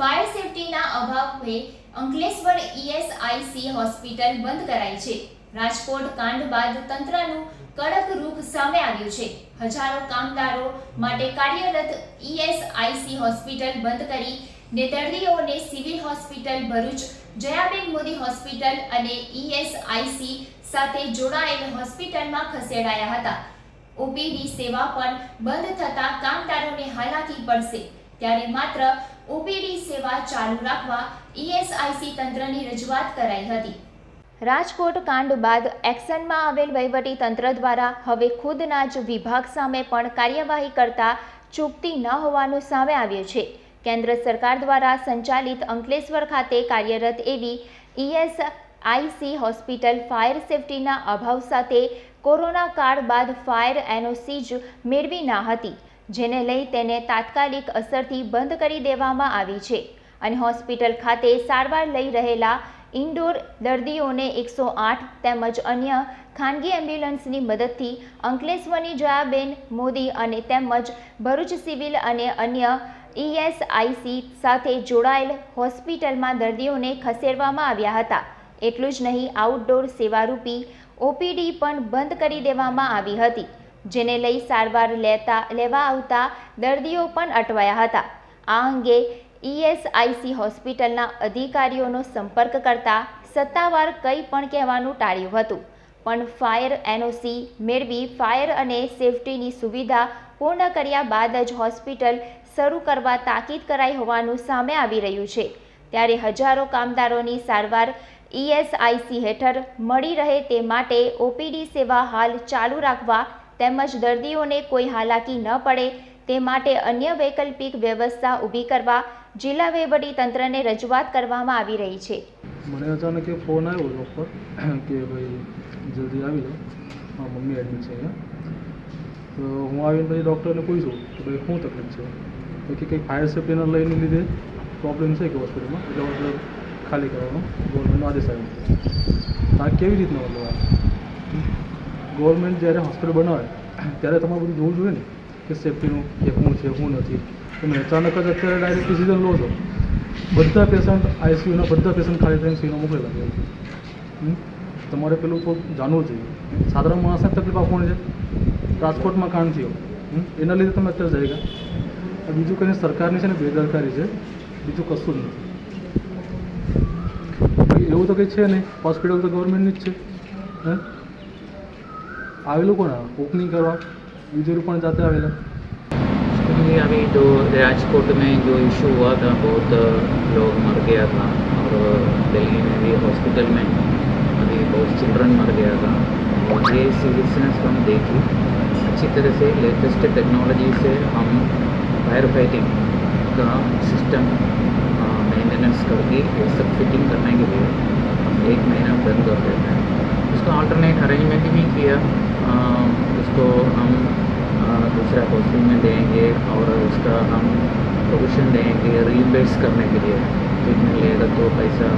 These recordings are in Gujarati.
ફાયર સેફટીના અભાવે અંકલેશ્વર ઈએસઆઈસી હોસ્પિટલ બંધ કરાઈ છે. રાજકોટ કાંડ બાદ તંત્રનું કડક રૂપ સામે આવ્યું છે. હજારો કામદારો માટે કાર્યરત ઈએસઆઈસી હોસ્પિટલ બંધ કરી ને દર્દીઓને civil hospital Bharuch, Jayaben Modi hospital અને ઈએસઆઈસી સાથે જોડાયેલ હોસ્પિટલમાં ખસેડાયા હતા. ઓપીડી સેવા પણ બંધ થતા કામદારોને હાલાકી પડશે. ત્યારે માત્ર ઓપીડી સેવા ચાલુ રાખવા ઈએસઆઈસી તંત્રની રજૂઆત કરાઈ હતી. રાજકોટ કાંડ બાદ એક્શનમાં આવેલ વહીવટી તંત્ર દ્વારા હવે ખુદના જ વિભાગ સામે પણ કાર્યવાહી કરતા ચૂકતી ન હોવાનું સામે આવ્યું છે. કેન્દ્ર સરકાર દ્વારા સંચાલિત અંકલેશ્વર ખાતે કાર્યરત એવી ઈએસઆઈસી હોસ્પિટલ ફાયર સેફટીના અભાવ સાથે કોરોના કાળ બાદ ફાયર એનઓસી જ મેળવી ના હતી. જેને લઈ તેને તાત્કાલિક અસરથી બંધ કરી દેવામાં આવી છે. અને હોસ્પિટલ ખાતે સારવાર લઈ રહેલા ઇન્ડોર દર્દીઓને એકસો આઠ તેમજ અન્ય ખાનગી એમ્બ્યુલન્સની મદદથી અંકલેશ્વરની જયાબેન મોદી અને તેમજ ભરૂચ સિવિલ અને અન્ય ઈએસઆઈસી સાથે જોડાયેલ હોસ્પિટલમાં દર્દીઓને ખસેડવામાં આવ્યા હતા. એટલું જ નહીં આઉટડોર સેવારૂપી ઓપીડી પણ બંધ કરી દેવામાં આવી હતી. જેને લઈ સારવાર લેતા, લેવા આવતા દર્દીઓ પણ અટવાયા હતા. આ અંગે ઈએસઆઈસી હોસ્પિટલના અધિકારીઓનો સંપર્ક કરતા સત્તાવાર કંઈ પણ કહેવાનું ટાળ્યું હતું. પણ ફાયર એનઓસી મેળવી ફાયર અને સેફટીની સુવિધા પૂર્ણ કર્યા બાદ જ હોસ્પિટલ શરૂ કરવા તાકીદ કરાઈ હોવાનું સામે આવી રહ્યું છે. ત્યારે હજારો કામદારોની સારવાર ઈએસઆઈસી હેઠળ મળી રહે તે માટે ઓપીડી સેવા હાલ ચાલુ રાખવા તેમજ દર્દીઓને કોઈ હાલાકી ન પડે તે માટે અન્ય વૈકલ્પિક વ્યવસ્થા ઊભી કરવા જિલ્લા વહીવટી તંત્રને રજૂઆત કરવામાં આવી રહી છે. મને અચાનક ફોન આવ્યો પર કે ભાઈ જલ્દી આવી લો મારા મમ્મી એડમિટ છે તો હું આવીને પછી ડૉક્ટરને પૂછ્યું કે ભાઈ શું તકલીફ છે? કે કંઈક ફાયર સેફ્ટીના લઈને લીધે પ્રોબ્લેમ છે કે હોસ્પિટલમાં એટલે હોસ્પિટલ ખાલી કરવાનો. ગવર્મેન્ટનો આદેશ આવ્યો આ કેવી રીતનો મતલબ આ? ગવર્મેન્ટ જ્યારે હોસ્પિટલ બનાવે, ત્યારે તમારે બધું જોવું જોઈએ ને કે સેફ્ટીનું કે શું છે, શું નથી. તમે અચાનક જ અત્યારે ડાયરેક્ટ ડિસિઝન લો છો. બધા પેશન્ટ આઈસીયુના બધા પેશન્ટ ખાલી થઈને સીનો મોકલેલા છે તમારે પેલું થોડું જાણવું જોઈએ. સાધારણ માણસને તકલીફ આપવાની છે. રાજકોટમાં કાંડ થયો. એના લીધે તમે અત્યારે જઈ ગયા બીજું કંઈ સરકારની છે ને બેદરકારી છે. બીજું કશું જ નથી. એવું તો કંઈ છે નહીં. હોસ્પિટલ તો ગવર્મેન્ટની જ છે. હે? આવેલું કોણ ઓપનિંગ કરવા બીજેરું પણ જાતે આવેલા क्योंकि अभी तो राजकोट में जो इशू हुआ था बहुत लोग मर गया था और दिल्ली में भी हॉस्पिटल में अभी बहुत चिल्ड्रन मर गया था और ये सीरियसनेस हम देखी अच्छी तरह से लेटेस्ट टेक्नोलॉजी से हम फायर फाइटिंग का सिस्टम मेंटेनेंस करके ये सब फिटिंग करने के लिए हम एक महीना बंद कर देते हैं उसका ऑल्टरनेट अरेंजमेंट भी किया। अ, उसको हम दूसरा हॉस्पिटल में देंगे और उसका हम प्रोविशन देंगे रीबेट्स करने के लिए। ट्रीटमेंट लेगा तो पैसा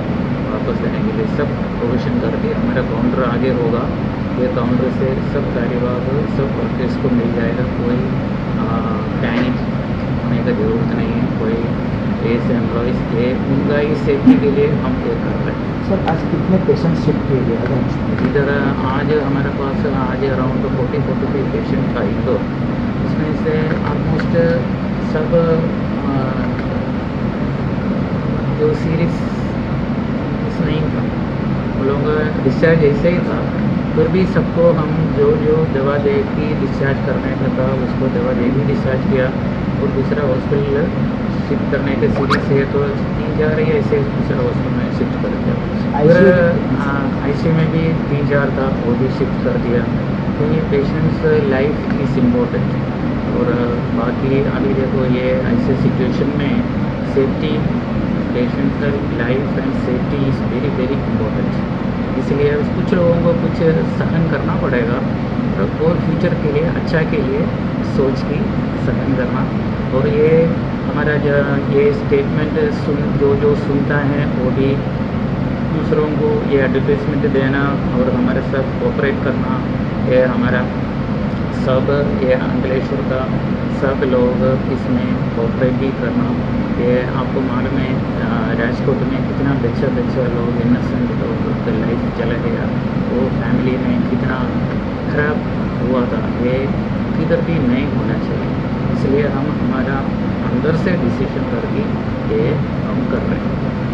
वापस देने के लिए सब प्रोविशन कर दिया। हमारा काउंटर आगे होगा। ये काउंटर से सब कार्यवाह सब वर्कर्स को मिल जाएगा। कोई पैनिक होने का ज़रूरत नहीं है। कोई ऐसे एम्प्लॉयज़ ये उनका ही सेफ्टी के लिए हम ये कर रहे हैं सर, आज कितने पेशेंट शिफ्ट किए गए? अगर इधर आज हमारे पास आज around forty forty five patient था इनको उसमें से ऑलमोस्ट सब जो सीरियस नहीं था। लोगों का डिस्चार्ज ऐसे ही था। फिर भी सबको हम जो जो दवा दे के डिस्चार्ज करने का था, उसको दवा दे के डिस्चार्ज किया। और दूसरा हॉस्पिटल शिफ्ट करने के सीरीज़ है तो तीन जा रही है, ऐसे दूसरा हॉस्पिटल में शिफ्ट कर दिया में भी तीन चार था, वो भी शिफ्ट कर दिया। तो ये पेशेंट्स लाइफ इज़ इम्पोर्टेंट और बाकी अभी देखो ये ऐसे सिचुएशन में safety patient life and safety is very very important इसलिए कुछ लोगों को कुछ सहन करना पड़ेगा, और फ्यूचर के लिए अच्छा के लिए सोच की सहन करना। और ये हमारा जो, ये स्टेटमेंट सुन, जो जो सुनता है, वो भी दूसरों को ये एडवर्टाइजमेंट देना और हमारे साथ कोऑपरेट करना, ये हमारा सब, ये अंकलेश्वर का सब लोग इसमें कोऑपरेट भी करना। ये आपको मालूम है राजकोट में कितना बच्चा बच्चा लोग इनोसेंट लोग लाइफ चला गया। वो फैमिली में कितना खराब हुआ था। ये किधर भी नहीं होना चाहिए। इसलिए हम हमारा अंदर से डिसीज़न करके ये हम कर रहे हैं।